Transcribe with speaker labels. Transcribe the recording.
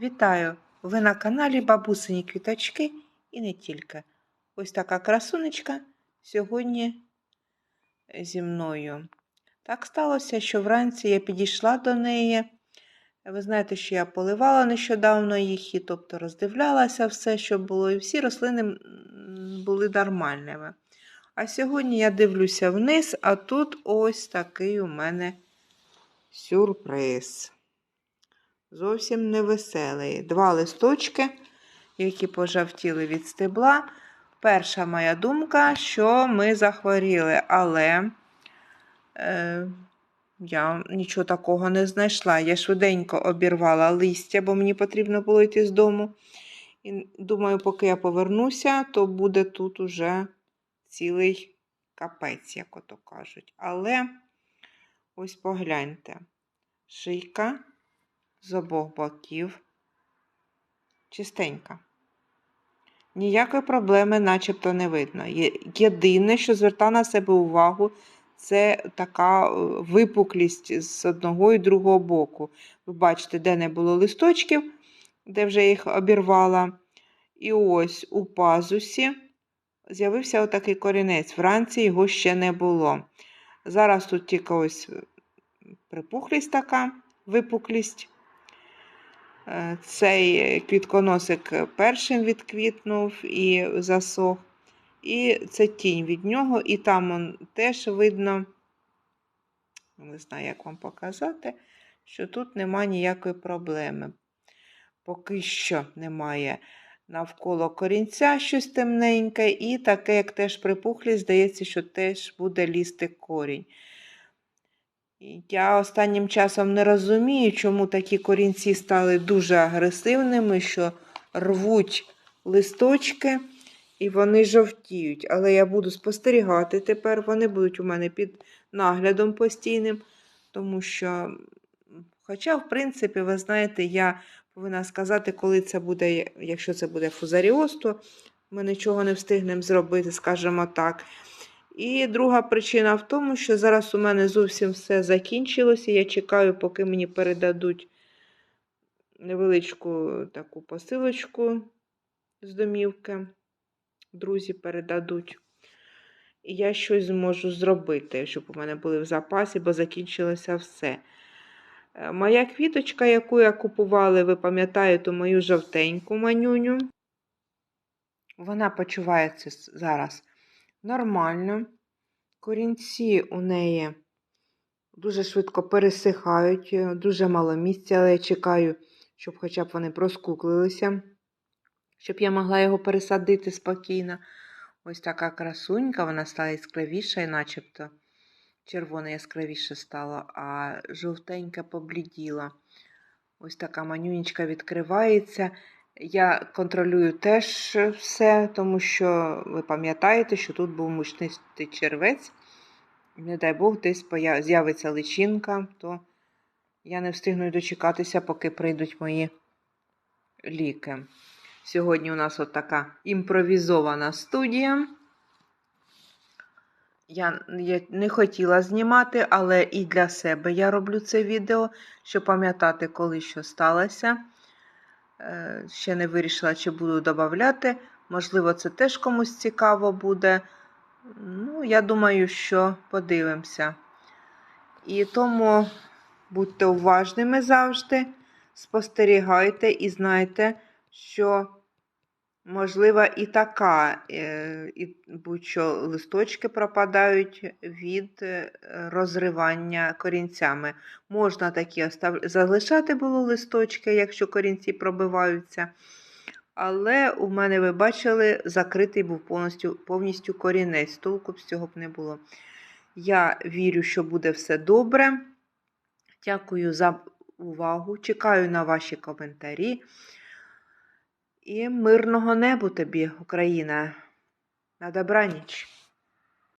Speaker 1: Вітаю! Ви на каналі Бабусині Квіточки і не тільки. Ось така красунечка сьогодні зі мною. Так сталося, що вранці я підійшла до неї. Ви знаєте, що я поливала нещодавно їх, і тобто роздивлялася все, що було, і всі рослини були нормальними. А сьогодні я дивлюся вниз, а тут ось такий у мене сюрприз зовсім невеселий. Два листочки, які пожавтіли від стебла. Перша моя думка, що ми захворіли, але е, я нічого такого не знайшла. Я швиденько обірвала листя, бо мені потрібно було йти з дому. І думаю, поки я повернуся, то буде тут уже цілий капець, як ото кажуть. Але ось погляньте, шийка з обох боків. Чистенька. Ніякої проблеми начебто не видно. Єдине, що звертає на себе увагу, це така е, випуклість з одного і другого боку. Ви бачите, де не було листочків, де вже їх обірвала. І ось у пазусі з'явився отакий корінець. Вранці його ще не було. Зараз тут тільки ось е, припухлість така, випуклість. Цей квітконосик першим відквітнув і засох. І це тінь від нього, і там он теж видно, не знаю, як вам показати, що тут нема ніякої проблеми. Поки що немає навколо корінця щось темненьке, і таке, як теж припухлість, здається, що теж буде лізти корінь. Я останнім часом не розумію, чому такі корінці стали дуже агресивними, що рвуть листочки і вони жовтіють. Але я буду спостерігати тепер, вони будуть у мене під наглядом постійним, тому що, хоча, в принципі, ви знаєте, я повинна сказати, коли це буде, якщо це буде фузаріоз, то ми нічого не встигнемо зробити, скажімо так. І друга причина в тому, що зараз у мене зовсім все закінчилося. Я чекаю, поки мені передадуть невеличку таку посилочку з домівки. Друзі передадуть. І я щось зможу зробити, щоб у мене були в запасі, бо закінчилося все. Е, Моя квіточка, яку я купувала, ви пам'ятаєте, мою жовтеньку манюню. Вона почувається зараз нормально. Корінці у неї дуже швидко пересихають, е, дуже мало місця, але я чекаю, щоб хоча б вони проскуклилися, щоб я могла його пересадити спокійно. Ось така красунька, вона стала яскравіша, і начебто червоне яскравіше стало, а жовтенька побліділа. Ось така манюнечка відкривається. Я контролюю теж все, тому що ви пам'ятаєте, що тут був мучнистий червець. Не дай Бог, десь з'явиться личинка, то я не встигну дочекатися, поки прийдуть мої ліки. Сьогодні у нас от така імпровізована студія. Я, не хотіла знімати, але і для себе я роблю це відео, щоб пам'ятати, коли що сталося. Е, Ще не вирішила, чи буду додавати. Можливо, це теж комусь цікаво буде. Ну, я думаю, що подивимося. І тому будьте уважними завжди, спостерігайте і знайте, що можлива і така, е, і будь-що листочки пропадають від е, розривання корінцями. Можна такі залишати було листочки, якщо корінці пробиваються. Але у мене, ви бачили, закритий був повністю, повністю корінець. Толку б з цього б не було. Я вірю, що буде все добре. Дякую за увагу. Чекаю на ваші коментарі. І мирного небу тобі, Україна. На добраніч.